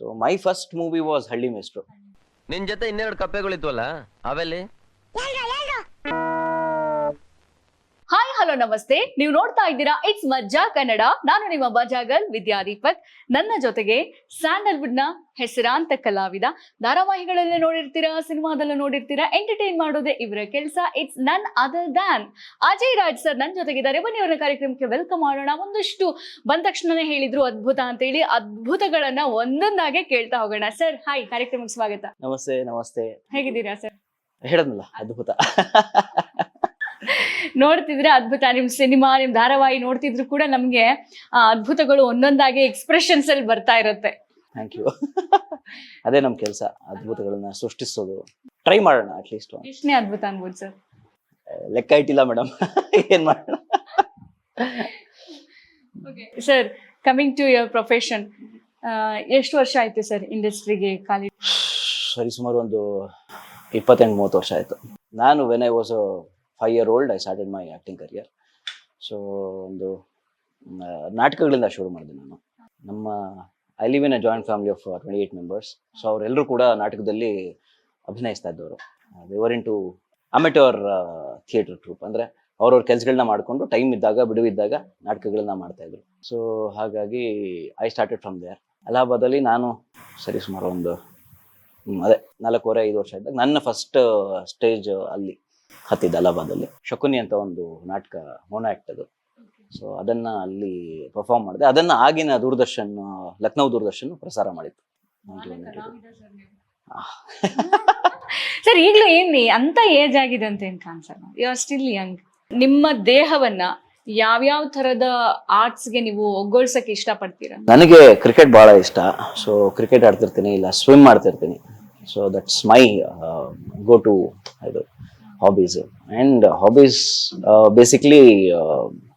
So my first movie was Halli Meshtru ನಿನ್ ಜೊತೆ ಇನ್ನೆರಡು ಕಪ್ಪೆಗಳಿದ್ವಲ್ಲ ಅವೆಲ್ಲಿ? ಹಲೋ ನಮಸ್ತೆ. ನೀವು ನೋಡ್ತಾ ಇದ್ದೀರಾ ಇಟ್ಸ್ ಮಜ್ಜಾ ಕನ್ನಡ. ನಾನು ನಿಮ್ಮ ಮಜಾಗಲ್ ವಿದ್ಯಾ ದೀಪಕ್. ನನ್ನ ಜೊತೆಗೆ ಸ್ಯಾಂಡಲ್ವುಡ್ನ ಹೆಸರಾಂತ ಕಲಾವಿದ ಧಾರಾವಾಹಿಗಳಲ್ಲೇ ನೋಡಿರ್ತೀರಾ ಸಿನಿಮಾದಲ್ಲೂ ನೋಡಿರ್ತೀರಾ ಎಂಟರ್ಟೈನ್ ಮಾಡೋದೇ ಇವರ ಕೆಲಸ. It's none other than Ajay Raj sir ನನ್ನ ಜೊತೆಗಿದ್ದಾರೆ. ಬನ್ನಿ ಅವರ ಕಾರ್ಯಕ್ರಮಕ್ಕೆ ವೆಲ್ಕಮ್ ಮಾಡೋಣ. ಒಂದಷ್ಟು ಬಂದ ತಕ್ಷಣನೇ ಹೇಳಿದ್ರು ಅದ್ಭುತ ಅಂತ ಹೇಳಿ ಅದ್ಭುತಗಳನ್ನ ಒಂದೊಂದಾಗೆ ಕೇಳ್ತಾ ಹೋಗೋಣ. ಸರ್ ಹಾಯ್ ಕಾರ್ಯಕ್ರಮಕ್ಕೆ ಸ್ವಾಗತ. ನಮಸ್ತೆ ನಮಸ್ತೆ. ಹೇಗಿದ್ದೀರಾ ಸರ್? ಹೇಳದ್ನಲ್ಲ ಅದ್ಭುತ. ನೋಡ್ತಿದ್ರೆ ಅದ್ಭುತ. ನಿಮ್ ಸಿನಿಮಾ ನಿಮ್ ಧಾರಾವಾಹಿ ನೋಡ್ತಿದ್ರು ಕೂಡ ನಮ್ಗೆ ಆ ಅದ್ಭುತಗಳು ಒಂದೊಂದಾಗಿ ಎಕ್ಸ್ಪ್ರೆಷನ್ಸ್ ಅಲ್ಲಿ ಬರ್ತಾ ಇರುತ್ತೆ. ಥ್ಯಾಂಕ್ ಯು ಅದೇ ನಮ್ಮ ಕೆಲಸ ಅದ್ಭುತಗಳನ್ನ ಸೃಷ್ಟಿಸೋದು. ಟ್ರೈ ಮಾಡೋಣ ಅಟ್ಲೀಸ್ಟ್ ಎಷ್ಟನೇ ಅದ್ಭುತ ಅನ್ಬೋದು ಸರ್? ಲೆಕ್ಕ ಇಟ್ಟಿಲ್ಲ ಮೇಡಮ್ ಏನ್ ಮಾಡೋಣ? Sir coming to your profession ಎಷ್ಟು ವರ್ಷ ಆಯ್ತು ಸರ್ ಇಂಡಸ್ಟ್ರಿಗೆ ಖಾಲಿ ಸರಿ ಸುಮಾರು ಒಂದು ಇಪ್ಪತ್ತೆಂಟು ಮೂವತ್ತು ವರ್ಷ ಆಯ್ತು. ನಾನು when I was five year old I started my acting career so ಒಂದು ನಾಟಕಗಳಿಂದ ಶುರು ಮಾಡಿದೆ ನಾನು. ನಮ್ಮ I live in a joint family of twenty eight members so ಅವರೆಲ್ಲರೂ ಕೂಡ ನಾಟಕದಲ್ಲಿ ಅಭಿನಯಿಸ್ತಾ ಇದ್ದವರು. They were in to amateur theatre troupe ಅಂದರೆ, ಅವ್ರವ್ರ ಕೆಲಸಗಳನ್ನ ಮಾಡಿಕೊಂಡು ಟೈಮ್ ಇದ್ದಾಗ ಬಿಡುವಿದ್ದಾಗ ನಾಟಕಗಳನ್ನ ಮಾಡ್ತಾ ಇದ್ರು. ಸೊ ಹಾಗಾಗಿ ಐ ಸ್ಟಾರ್ಟೆಡ್ ಫ್ರಮ್ ದೇರ್ ಅಲಹಾಬಾದಲ್ಲಿ ನಾನು ಸರಿ ಸುಮಾರು ಒಂದು ಅದೇ ನಾಲ್ಕೂವರೆ, ಐದು ವರ್ಷ ಇದ್ದಾಗ ನನ್ನ ಫಸ್ಟ್ ಸ್ಟೇಜ್ ಅಲ್ಲಿ ಹತ್ತಿದ್ದ ಅಲಹಾಬಾದಲ್ಲಿ ಶಕುನಿ ಅಂತ ಒಂದು ನಾಟಕ ಮೋನ ಆಕ್ಟ್ ಅದು. ಸೊ ಅದನ್ನ ಅಲ್ಲಿ ಪರ್ಫಾರ್ಮ್ ಮಾಡಿದೆ. ಅದನ್ನ ಆಗಿನ ದೂರದರ್ಶನ್ ಲಕ್ನೌ ದೂರದರ್ಶನ್ ಪ್ರಸಾರ ಮಾಡಿತ್ತು. ಸರ್ ಈಗಲೂ ಏನ್ ಅಂತ ಏಜ್ ಆಗಿದೆ ಅಂತ ಏನ್ ಕಾಣಿಸಲ್ಲ? ಯು ಆರ್ ಸ್ಟಿಲ್ ಯಂಗ್ ನಿಮ್ಮ ದೇಹವನ್ನ ಯಾವ್ಯಾವ ತರದ ಆರ್ಟ್ಸ್ಗೆ ನೀವು ಇಷ್ಟ ಪಡ್ತೀರಾ ನನಗೆ ಕ್ರಿಕೆಟ್ ಬಹಳ ಇಷ್ಟ. ಸೊ ಕ್ರಿಕೆಟ್ ಆಡ್ತಿರ್ತೀನಿ ಇಲ್ಲ ಸ್ವಿಮ್ ಮಾಡ್ತಿರ್ತೀನಿ. So that's my go to ಇದು. Hobbies and hobbies uh,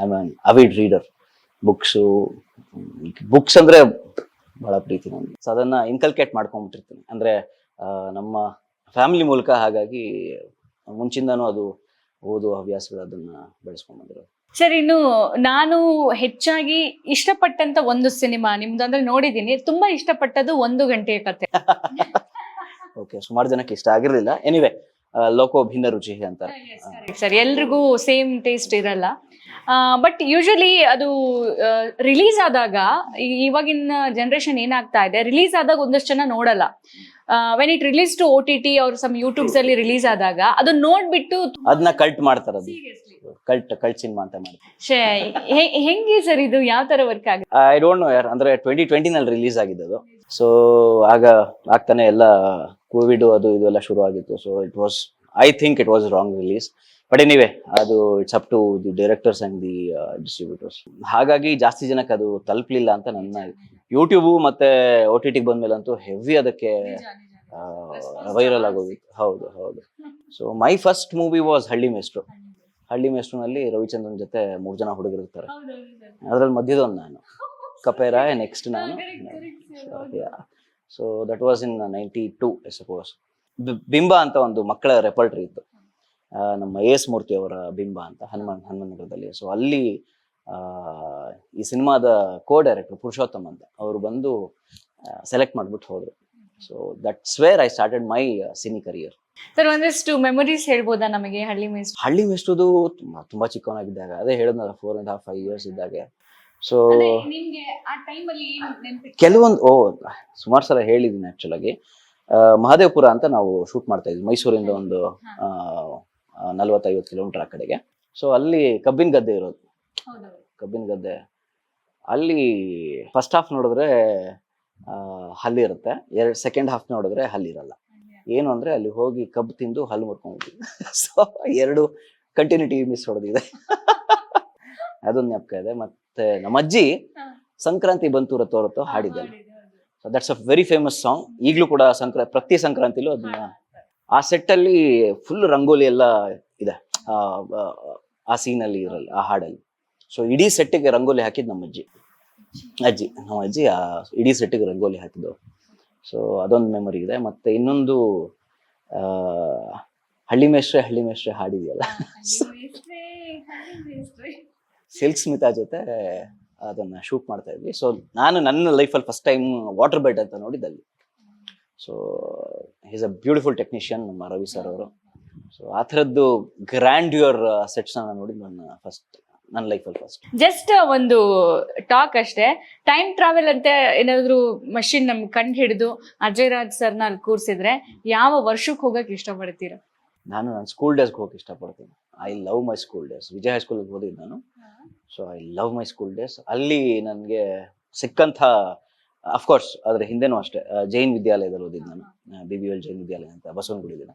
I an avid reader books books ಅಂದರೆ ಬಹಳ ಪ್ರೀತಿ ನನಗೆ ಸೊ ಅದನ್ನು ಇನ್ಕಲ್ಕೇಟ್ ಮಾಡ್ಕೊಂಡ್ಬಿಟ್ಟಿರ್ತೀನಿ. ಅಂದರೆ ನಮ್ಮ ಫ್ಯಾಮಿಲಿ ಮೂಲಕ ಹಾಗಾಗಿ ಮುಂಚಿಂದನೂ ಅದು ಓದುವ ಹವ್ಯಾಸಗಳು ಅದನ್ನು ಬೆಳೆಸ್ಕೊಂಡ್ಬಂದಿರೋದು ಸರ್ ಇನ್ನು ನಾನು ಹೆಚ್ಚಾಗಿ ಇಷ್ಟಪಟ್ಟಂತ ಒಂದು ಸಿನಿಮಾ ನಿಮ್ದು ಅಂದ್ರೆ ನೋಡಿದೀನಿ ತುಂಬಾ ಇಷ್ಟಪಟ್ಟದ್ದು ಒಂದು ಗಂಟೆಯ ಕತೆ. ಓಕೆ ಸುಮಾರು ಜನಕ್ಕೆ ಇಷ್ಟ ಆಗಿರಲಿಲ್ಲ. ಎನಿವೆ ಲೋಕೋ ಭಿನ್ನ ರುಚಿ ಅಂತ. ಸರ್ ಎಲ್ರಿಗೂ ಸೇಮ್ ಟೇಸ್ಟ್ ಇರಲ್ಲ. ಬಟ್ ಯೂಶಲಿ ಅದು ರಿಲೀಸ್ ಆದಾಗ ಇವಾಗಿನ ಜನರೇಷನ್ ಏನಾಗ್ತಾ ಇದೆ ರಿಲೀಸ್ ಆದಾಗ ಒಂದಷ್ಟು ಜನ ನೋಡಲ್ಲ. When it release to O T T ಅವ್ರ ಸಮ್ ಯೂಟ್ಯೂಬ್ಸ್ ಅಲ್ಲಿ ರಿಲೀಸ್ ಆದಾಗ ಅದನ್ನ ನೋಡ್ಬಿಟ್ಟು ಅದನ್ನ ಕಲ್ಟ್ ಮಾಡ್ತಾರೆ ಅದು. ಕಲ್ಟ್ ಕಲ್ಟ್ ಸಿನಿಮಾ ಅಂತ ಮಾಡ್ತಾರೆ. ಹೆಂಗೆ ಸರ್ ಇದು? ಯಾವ ತರ ವರ್ಕ್ ಆಗುತ್ತೆ ಐ ಡೋಂಟ್ ನೋ ಯಾರ್ ಅಂದ್ರೆ ಟ್ವೆಂಟಿ ಟ್ವೆಂಟಿನಲ್ಲಿ ರಿಲೀಸ್ ಆಗಿದ್ದು ಅದು ಸೊ ಆಗ ಆಗ್ತಾನೆ ಎಲ್ಲ ಕೋವಿಡ್ ಅದು ಇದು ಎಲ್ಲ ಶುರು ಆಗಿತ್ತು. So it was I think it was wrong release but anyway ಅದು it's up to the directors and the distributors ಹಾಗಾಗಿ ಜಾಸ್ತಿ ಜನಕ್ಕೆ ಅದು ತಲುಪಲಿಲ್ಲ ಅಂತ ನನ್ನ ಯೂಟ್ಯೂಬು ಮತ್ತೆ ಓ ಟಿ ಟಿಗೆ ಬಂದ್ಮೇಲಂತೂ ಹೆವಿ ಅದಕ್ಕೆ ವೈರಲ್ ಆಗೋಗಿತ್ತು ಹೌದು ಹೌದು. So my first movie was Halli Meshtru Halli ಮೇಸ್ಟ್ರುನಲ್ಲಿ Ravichandran ಜೊತೆ ಮೂರು ಜನ ಹುಡುಗರಿರ್ತಾರೆ. ಅದ್ರಲ್ಲಿ ಮಧ್ಯದೊಂದು ನಾನು. ಕಪೇರ ನೆಕ್ಸ್ಟ್ ನಾನು. So that was in ninety two I suppose Bimba ಅಂತ ಒಂದು ಮಕ್ಕಳ ರೆಪರ್ಟ್ರಿ ಇತ್ತು. ನಮ್ಮ ಎಸ್ ಮೂರ್ತಿ ಅವರ ಬಿಂಬ ಅಂತ ಹನುಮಾನ್ ಹನುಮಾನ್ ನಗರದಲ್ಲಿ. ಸೊ ಅಲ್ಲಿ ಈ ಸಿನಿಮಾದ ಕೋ ಡೈರೆಕ್ಟರ್ ಪುರುಷೋತ್ತಮ್ ಅಂತ ಅವರು ಬಂದು ಸೆಲೆಕ್ಟ್ ಮಾಡ್ಬಿಟ್ಟು ಹೋದ್ರು. So that's where I started my cine career sir ಒಂದಷ್ಟು ಮೆಮೊರೀಸ್ ಹೇಳ್ಬೋದಾ ನಮಗೆ? ಹಳ್ಳಿ ಮೇಸ್ಟ್ ಹಳ್ಳಿ ಮೆಸ್ಟುದು ತುಂಬಾ ತುಂಬಾ ಚಿಕ್ಕವನಾಗಿದ್ದಾಗ ಅದೇ ಹೇಳಿದ್ನಲ್ಲ four and half five years ಇದ್ದಾಗೆ. ಸೊ ಕೆಲವೊಂದು ಓ ಸುಮಾರು ಸಲ ಹೇಳಿದ್ದೀನಿ ಆಕ್ಚುಲ್ ಆಗಿ. ಮಹದೇವಪುರ ಅಂತ ನಾವು ಶೂಟ್ ಮಾಡ್ತಾ ಇದ್ವಿ. ಮೈಸೂರಿಂದ ಒಂದು ನಲ್ವತ್ತೈವತ್ತು ಕಿಲೋಮೀಟರ್ ಆ ಕಡೆಗೆ. ಸೊ ಅಲ್ಲಿ ಕಬ್ಬಿನ ಗದ್ದೆ ಇರೋದು. ಕಬ್ಬಿನ ಗದ್ದೆ. ಅಲ್ಲಿ ಫಸ್ಟ್ ಹಾಫ್ ನೋಡಿದ್ರೆ ಹಲ್ಲಿ ಇರುತ್ತೆ. ಎರಡು ಸೆಕೆಂಡ್ ಹಾಫ್ ನೋಡಿದ್ರೆ ಹಲ್ಲಿರಲ್ಲ ಏನು ಅಂದ್ರೆ ಅಲ್ಲಿ ಹೋಗಿ ಕಬ್ಬು ತಿಂದು ಹಲ್ಲು ಮುರ್ಕೊಂಡ್ವಿ ಸೊ ಎರಡು ಕಂಟಿನ್ಯೂಟಿ ಮಿಸ್ ಹೊಡೆದಿದೆ. ಅದೊಂದು ನೆಪಕ ಇದೆ. ಮತ್ತೆ ನಮ್ಮ ಅಜ್ಜಿ ಸಂಕ್ರಾಂತಿ ಬಂತು ರಥೋ ಹಾಡಿದ್ದಾನೆ ಹಾಡಿದ್ದಾರೆ. So that's a very famous song ಈಗಲೂ ಕೂಡ ಸಂಕ್ರಾಂತಿ ಪ್ರತಿ ಸಂಕ್ರಾಂತಿಲೂ ಅದನ್ನ ಆ ಸೆಟ್ ಅಲ್ಲಿ ಫುಲ್ ರಂಗೋಲಿ ಎಲ್ಲ ಇದೆ. ಆ, ಆ, ಅಲ್ಲಿ ಸೀನಲ್ಲಿ ಇರಲ್ಲ ಆ ಹಾಡಲ್ಲಿ. ಸೊ ಇಡೀ ಸೆಟ್ಟಿಗೆ ರಂಗೋಲಿ ಹಾಕಿದ್ ನಮ್ಮ ಅಜ್ಜಿ. ಅಜ್ಜಿ ನಮ್ಮ ಅಜ್ಜಿ ಆ ಇಡೀ ಸೆಟ್ಟಿಗೆ ರಂಗೋಲಿ ಹಾಕಿದ್ದು. ಸೊ ಅದೊಂದು ಮೆಮೊರಿ ಇದೆ. ಮತ್ತೆ ಇನ್ನೊಂದು ಹಳ್ಳಿ ಮೇಷ್ಟ್ರೆ ಹಳ್ಳಿ ಮೇಷ್ಟ್ರೆ ಹಾಡಿದೆಯಲ್ಲ ಸಿಲ್ಕ್ ಸ್ಮಿತಾ ಜೊತೆ ಅದನ್ನ ಶೂಟ್ ಮಾಡ್ತಾ ಇದ್ವಿ. ಸೊ ನಾನು ನನ್ನ ಲೈಫಲ್ಲಿ ಫಸ್ಟ್ ಟೈಮ್ ವಾಟರ್ ಬೆಡ್ ಅಂತ ನೋಡಿದ್ದಲ್ಲಿ. So is a beautiful technician ನಮ್ಮ ರವಿ ಸರ್ ಅವರು. ಸೊ ಆ ಥರದ್ದು ಗ್ರ್ಯಾಂಡ್ಯೂರ್ ಸೆಟ್ಸ್ ನಾನು ನೋಡಿದ್ದು ನನ್ನ ಫಸ್ಟ್ ನನ್ನ ಲೈಫಲ್ಲಿ ಫಸ್ಟ್ ಜಸ್ಟ್ ಒಂದು ಟಾಕ್ ಅಷ್ಟೇ. ಟೈಮ್ ಟ್ರಾವೆಲ್ ಅಂತ ಏನಾದ್ರು ಮಷಿನ್ ನಮ್ಗೆ ಕಂಡು ಹಿಡಿದು ಅಜಯ್ ರಾಜ್ ಸರ್ನ ಅಲ್ಲಿ ಕೂರಿಸಿದ್ರೆ ಯಾವ ವರ್ಷಕ್ಕೆ ಹೋಗಕ್ಕೆ ಇಷ್ಟಪಡ್ತೀರಾ? ನಾನು ನನ್ನ ಸ್ಕೂಲ್ ಡೇಸ್ಗೆ ಹೋಗಕ್ಕೆ ಇಷ್ಟಪಡ್ತೀನಿ. I love my school days Vijaya ಹೈಸ್ಕೂಲ್ಗೆ ಓದಿದ್ದು ನಾನು. So I love my school days ಅಲ್ಲಿ ನನಗೆ ಸಿಕ್ಕಂಥ ಅಫ್ಕೋರ್ಸ್ ಅದ್ರ ಹಿಂದೆನೂ ಅಷ್ಟೇ ಜೈನ್ ವಿದ್ಯಾಲಯದಲ್ಲಿ ಓದಿದ್ದು ನಾನು. B B L Jain Vidyalaya ಅಂತ, ಬಸವನಗುಡಿ ದಿನ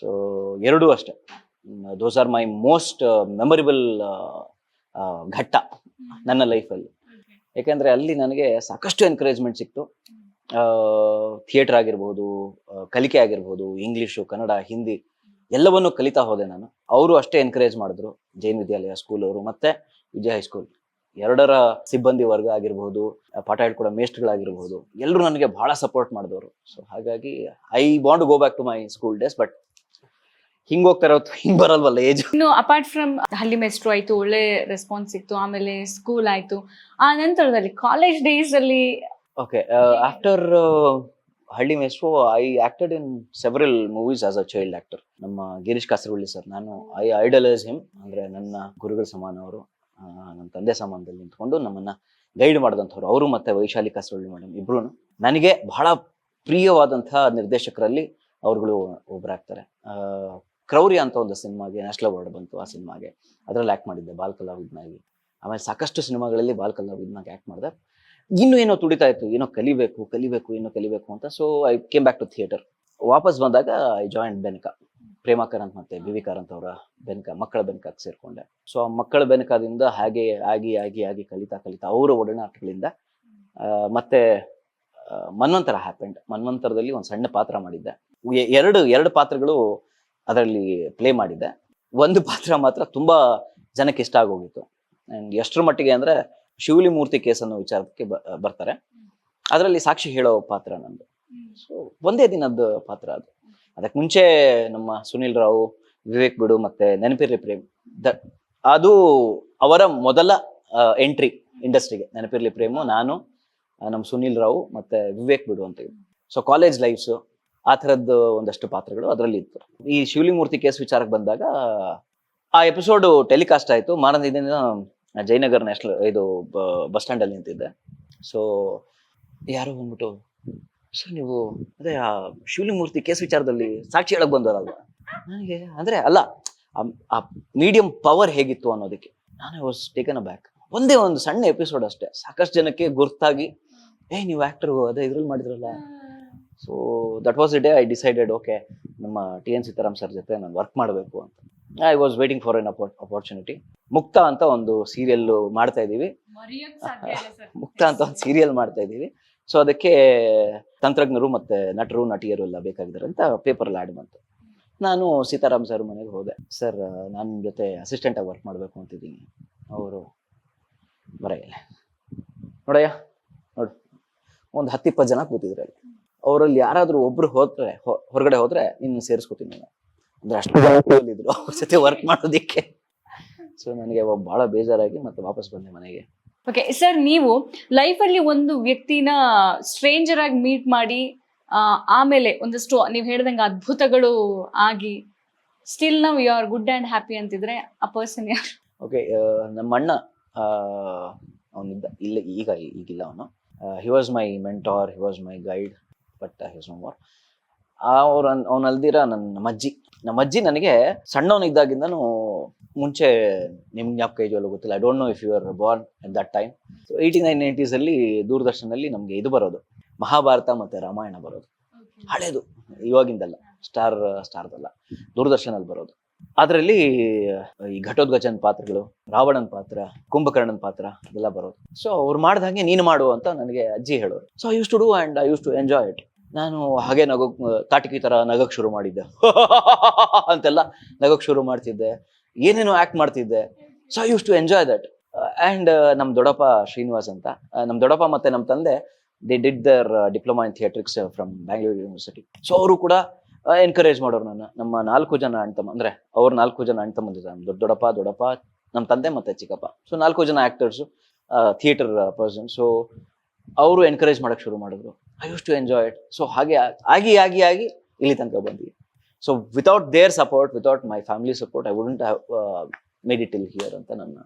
ಸೊ ಎರಡೂ ಅಷ್ಟೇ. Those are my most memorable ಘಟ್ಟ ನನ್ನ ಲೈಫಲ್ಲಿ ಯಾಕೆಂದರೆ ಅಲ್ಲಿ ನನಗೆ ಸಾಕಷ್ಟು ಎನ್ಕರೇಜ್ಮೆಂಟ್ ಸಿಕ್ತು. ಥಿಯೇಟರ್ ಆಗಿರ್ಬೋದು ಕಲಿಕೆ ಆಗಿರ್ಬೋದು ಇಂಗ್ಲೀಷು ಕನ್ನಡ ಹಿಂದಿ ಎಲ್ಲವನ್ನೂ ಕಲಿತಾ ಹೋದೆ ನಾನು. ಅವರು ಅಷ್ಟೇ ಎನ್ಕರೇಜ್ ಮಾಡಿದ್ರು. ಜೈನ್ ವಿದ್ಯಾಲಯ ಸ್ಕೂಲ್ ಅವರು ಮತ್ತೆ ವಿಜಯ ಹೈಸ್ಕೂಲ್ ಎರಡರ ಸಿಬ್ಬಂದಿ ವರ್ಗ ಆಗಿರಬಹುದು ಪಾಠ ಹೇಳ್ಕೊಡೋ ಮೇಸ್ಟ್ಗಳಾಗಿರ್ಬಹುದು ಎಲ್ಲರೂ ನನಗೆ ಬಹಳ ಸಪೋರ್ಟ್ ಮಾಡಿದವರು. ಸೊ ಹಾಗಾಗಿ I want go back to my school days but ಹಿಂಗ್ ಹೋಗ್ತಾ ಇರೋದು ಹಿಂಗ್ ಬರಲ್ವಲ್ಲ ಏಜ್ ಇನ್ನು ಅಪಾರ್ಟ್ ಫ್ರಮ್ ಹಳ್ಳಿ ಮೆಸ್ಟ್ರು ಆಯ್ತು ಒಳ್ಳೆ ರೆಸ್ಪಾನ್ಸ್ ಸಿಕ್ತು ಆಮೇಲೆ ಸ್ಕೂಲ್ ಆಯ್ತು ಆ ನಂತರದಲ್ಲಿ ಕಾಲೇಜ್ ಡೇಸ್ ಅಲ್ಲಿ okay after Halli Meshtru I acted in several movies as a child actor ನಮ್ಮ ಗಿರೀಶ್ ಕಾಸರವಳ್ಳಿ ಸರ್, ನಾನು ಐ ಐಡಲೈಸ್ ಹಿಮ್ ಅಂದ್ರೆ ನನ್ನ ಗುರುಗಳ ಸಮಾನ ಅವರು ನಮ್ಮ ತಂದೆ ಸಮಾನದಲ್ಲಿ ನಿಂತ್ಕೊಂಡು ನಮ್ಮನ್ನ ಗೈಡ್ ಮಾಡಿದಂಥವ್ರು. ಅವರು ಮತ್ತೆ ವೈಶಾಲಿ ಕಾಸರವಳ್ಳಿ ಮೇಡಮ್ ಇಬ್ರು ನನಗೆ ಬಹಳ ಪ್ರಿಯವಾದಂತಹ ನಿರ್ದೇಶಕರಲ್ಲಿ ಅವರುಗಳು ಒಬ್ಬರಾಗ್ತಾರೆ ಕ್ರೌರಿ ಅಂತ ಒಂದು ಸಿನಿಮಾಗೆ, ನ್ಯಾಷನಲ್ ಅವಾರ್ಡ್ ಬಂತು ಆ ಸಿನಿಮಾಗೆ. ಅದರಲ್ಲಿ ಆಕ್ಟ್ ಮಾಡಿದ್ದೆ, ಬಾಲ್ ಕಲಾವಿದ್ನಾಗಿ. ಆಮೇಲೆ ಸಾಕಷ್ಟು ಸಿನಿಮಾಗಳಲ್ಲಿ ಬಾಲ್ ಕಲಾವಿದ್ನಾಗಿ ಆಕ್ಟ್ ಮಾಡಿದೆ. ಇನ್ನೂ ಏನೋ ತುಡಿತಾ ಇತ್ತು. ಏನೋ ಕಲಿಬೇಕು ಕಲಿಬೇಕು ಏನೋ ಕಲಿಬೇಕು ಅಂತ. So I came back to theatre ವಾಪಸ್ ಬಂದಾಗ ಐ ಜಾಯಿಂಟ್ ಬೆನಕ ಪ್ರೇಮಾಕರ್ ಅಂತ ಮತ್ತೆ ಬಿ ವಿ ಅವರ ಬೆನಕ ಮಕ್ಕಳ ಬೆನಕಕ್ಕೆ ಸೇರ್ಕೊಂಡೆ. ಸೊ ಆ ಮಕ್ಕಳ ಬೆನಕದಿಂದ ಹಾಗೆ, ಆಗಿ ಆಗಿ ಆಗಿ ಕಲಿತಾ ಕಲಿತಾ ಅವರ ಒಡನಾಟಗಳಿಂದ ಮತ್ತೆ ಮನ್ವಂತರ ಹ್ಯಾಪೆಂಡ್ ಮನ್ವಂತರದಲ್ಲಿ ಒಂದು ಸಣ್ಣ ಪಾತ್ರ ಮಾಡಿದ್ದೆ. ಎರಡು ಎರಡು ಪಾತ್ರಗಳು ಅದರಲ್ಲಿ ಪ್ಲೇ ಮಾಡಿದ್ದೆ. ಒಂದು ಪಾತ್ರ ಮಾತ್ರ ತುಂಬಾ ಜನಕ್ಕೆ ಇಷ್ಟ ಆಗೋಗಿತ್ತು. ಆ್ಯಂಡ್ ಎಷ್ಟರ ಮಟ್ಟಿಗೆ ಅಂದ್ರೆ ಶಿವಲಿ ಮೂರ್ತಿ ಕೇಸ್ ಅನ್ನೋ ವಿಚಾರಕ್ಕೆ ಬರ್ತಾರೆ. ಅದರಲ್ಲಿ ಸಾಕ್ಷಿ ಹೇಳೋ ಪಾತ್ರ ನಂದು. ಸೊ ಒಂದೇ ದಿನದ ಪಾತ್ರ ಅದು. ಅದಕ್ಕೆ ಮುಂಚೆ ನಮ್ಮ ಸುನಿಲ್ ರಾವ್, ವಿವೇಕ್ ಬಿಡು ಮತ್ತೆ ನೆನಪಿರ್ಲಿ ಪ್ರೇಮ್. ದ ಅದು ಅವರ ಮೊದಲ ಎಂಟ್ರಿ ಇಂಡಸ್ಟ್ರಿಗೆ. ನೆನಪಿರ್ಲಿ ಪ್ರೇಮು, ನಾನು ನಮ್ಮ ಸುನಿಲ್ ರಾವ್ ಮತ್ತೆ ವಿವೇಕ್ ಬಿಡು ಅಂತ ಸೊ ಕಾಲೇಜ್ ಲೈಫ್ಸು ಆ ಥರದ್ದು ಒಂದಷ್ಟು ಪಾತ್ರಗಳು ಅದರಲ್ಲಿ ಇತ್ತು. ಈ ಶಿವಲಿಂಗ ಮೂರ್ತಿ ಕೇಸ್ ವಿಚಾರಕ್ಕೆ ಬಂದಾಗ, ಆ ಎಪಿಸೋಡು ಟೆಲಿಕಾಸ್ಟ್ ಆಯಿತು. ಮಾರನೇ ದಿನ ಜಯನಗರ್ ನ್ಯಾಷನಲ್, ಇದು ಬಸ್ ಸ್ಟ್ಯಾಂಡಲ್ಲಿ ನಿಂತಿದ್ದೆ. ಸೊ ಯಾರೋ ಬಂದ್ಬಿಟ್ಟು, ಸರ್, ನೀವು, ಅದೇ, ಆ ಶಿವಲಿಂಗ ಮೂರ್ತಿ ಕೇಸ್ ವಿಚಾರದಲ್ಲಿ ಸಾಕ್ಷಿ ಹೇಳಕ್ ಬಂದವರಲ್ಲ ನನಗೆ, ಅಂದ್ರೆ, ಅಲ್ಲ ಆ- ಮೀಡಿಯಂ ಪವರ್ ಹೇಗಿತ್ತು ಅನ್ನೋದಕ್ಕೆ. ನಾನು ವಾಸ್ ಟೇಕನ್ ಅ ಬ್ಯಾಕ್ ಒಂದೇ ಒಂದು ಸಣ್ಣ ಎಪಿಸೋಡ್ ಅಷ್ಟೇ. ಸಾಕಷ್ಟು ಜನಕ್ಕೆ ಗುರ್ತಾಗಿ, ಏ, ನೀವು ಆಕ್ಟರ್ ಅದೇ ಇದ್ರಲ್ಲಿ ಮಾಡಿದ್ರಲ್ಲ? So that was the day I decided okay ನಮ್ಮ ಟಿ ಎನ್ ಸೀತಾರಾಮ್ ಸರ್ ಜೊತೆ ನಾನು ವರ್ಕ್ ಮಾಡಬೇಕು ಅಂತ. I was waiting for an opportunity Mukta ಅಂತ ಒಂದು ಸೀರಿಯಲ್ ಮಾಡ್ತಾ ಇದ್ದೀವಿ. ಮುಕ್ತ ಅಂತ ಒಂದು ಸೀರಿಯಲ್ ಮಾಡ್ತಾ ಇದ್ದೀವಿ. ಸೊ ಅದಕ್ಕೆ ತಂತ್ರಜ್ಞರು ಮತ್ತೆ ನಟರು ನಟಿಯರು ಎಲ್ಲ ಬೇಕಾಗಿದ್ದಾರೆ ಅಂತ ಪೇಪರ್ ಆ್ಯಡ್ ಬಂತು. ನಾನು ಸೀತಾರಾಮ್ ಸರ್ ಮನೆಗೆ ಹೋದೆ. ಸರ್ ನನ್ನ ಜೊತೆ ಅಸಿಸ್ಟೆಂಟ್ ಆಗಿ ವರ್ಕ್ ಮಾಡಬೇಕು ಅಂತಿದ್ದೀನಿ. ಅವರು ಬರೆಯಲ್ಲ ನೋಡಯ್ಯ ನೋಡು. ಒಂದು ಹತ್ತಿಪ್ಪತ್ತು ಜನ ಕೂತಿದ್ರು ಅಲ್ಲಿ. ಅವರಲ್ಲಿ ಯಾರಾದರೂ ಒಬ್ರು ಹೋದ್ರೆ ಹೊರಗಡೆ ಹೋದರೆ ಇನ್ನು ಸೇರಿಸ್ಕೊತೀನಿ ನಾನು. ಅಂದ್ರೆ ಅಷ್ಟು ಜನ ಅವ್ರ ಜೊತೆ ವರ್ಕ್ ಮಾಡೋದಿಕ್ಕೆ. ಸೊ ನನಗೆ ಬಹಳ ಬೇಜಾರಾಗಿ ಮತ್ತೆ ವಾಪಸ್ ಬಂದೆ ಮನೆಗೆ. ಓಕೆ ಸರ್ ನೀವು ಲೈಫಲ್ಲಿ ಒಂದು ವ್ಯಕ್ತಿನ ಸ್ಟ್ರೇಂಜರ್ ಆಗಿ ಮೀಟ್ ಮಾಡಿ ಆ, ಆಮೇಲೆ ಒಂದಷ್ಟು ನೀವು ಹೇಳ್ದಂಗೆ ಅದ್ಭುತಗಳು ಆಗಿ ಸ್ಟಿಲ್ ನಾವು you are good and happy ಅಂತಿದ್ರೆ ಆ ಪರ್ಸನ್ ಯಾರು? ಓಕೆ ನಮ್ಮ ಅಣ್ಣ ಅವನಿದ್ದ ಇಲ್ಲ ಈಗ ಈಗಿಲ್ಲ ಅವನು. He was my mentor he was my guide but his no more ಅವ್ರ ಅವ್ನ ಅಲ್ದಿರ ನನ್ನ ನಮ್ಮ ಅಜ್ಜಿ ನಮ್ಮ ಅಜ್ಜಿ ನನಗೆ ಸಣ್ಣವನಿದ್ದಾಗಿಂದನು ಮುಂಚೆ ನಿಮ್ ಜ್ಞಾಪಕ ಇದೆಯಲ್ಲ ಗೊತ್ತಿಲ್ಲ. I don't know if you are born at that time so eighty nine ಏಯ್ಟೀಸಲ್ಲಿ ದೂರದರ್ಶನದಲ್ಲಿ ನಮಗೆ ಇದು ಬರೋದು. ಮಹಾಭಾರತ ಮತ್ತೆ ರಾಮಾಯಣ ಬರೋದು. ಹಳೇದು. ಇವಾಗಿಂದಲ್ಲ. ಸ್ಟಾರ್ ಸ್ಟಾರ್ದಲ್ಲ ದೂರದರ್ಶನಲ್ಲಿ ಬರೋದು. ಅದರಲ್ಲಿ ಈ ಘಟೋದ್ಗಜನ್ ಪಾತ್ರಗಳು ರಾವಣನ್ ಪಾತ್ರ ಕುಂಭಕರ್ಣನ್ ಪಾತ್ರ ಎಲ್ಲ ಬರೋದು. ಸೊ ಅವ್ರು ಮಾಡ್ದಂಗೆ ನೀನು ಮಾಡು ಅಂತ ನನಗೆ ಅಜ್ಜಿ ಹೇಳೋರು. So I use to do and I use to enjoy it ನಾನು ಹಾಗೆ ನಗೋಕ್ ತಾಟಕಿ ಥರ ನಗಕ್ ಶುರು ಮಾಡಿದ್ದೆ. ಅಂತೆಲ್ಲ ನಗಕ್ಕೆ ಶುರು ಮಾಡ್ತಿದ್ದೆ. ಏನೇನೋ ಆಕ್ಟ್ ಮಾಡ್ತಿದ್ದೆ. So I use to enjoy that and ನಮ್ ದೊಡ್ಡಪ್ಪ ಶ್ರೀನಿವಾಸ್ ಅಂತ. ನಮ್ಮ ನಮ್ ದೊಡ್ಡಪ್ಪ ಮತ್ತೆ ನಮ್ಮ ತಂದೆ they did their diploma in theatrics from Bangalore university so ಅವರು ಕೂಡ ಎನ್ಕರೇಜ್ ಮಾಡೋರು ನನ್ನ. ನಮ್ಮ ನಾಲ್ಕು ಜನ ಅಣ್ತಮ್ಮ ಅಂದ್ರೆ ಅವ್ರ ನಾಲ್ಕು ಜನ ಅಣ್ತಮ್ಮಂದಿದ್ದಾರೆ ದೊಡ್ಡ ದೊಡ್ಡಪ್ಪ ದೊಡ್ಡಪ್ಪ ನಮ್ಮ ತಂದೆ ಮತ್ತೆ ಚಿಕ್ಕಪ್ಪ. ಸೊ ನಾಲ್ಕು ಜನ ಆಕ್ಟರ್ಸ್ ಥಿಯೇಟರ್ ಪರ್ಸನ್ ಸೊ ಅವರು ಎನ್ಕರೇಜ್ ಮಾಡೋಕ್ಕೆ ಶುರು ಮಾಡಿದ್ರು. I use to enjoy it so ಹಾಗೆ ಆಗಿ ಆಗಿ ಆಗಿ ಇಲ್ಲಿ ತನಕ ಬಂದ್ವಿ. So without their support without my family support I wouldn't made it till here ಅಂತ ನನ್ನ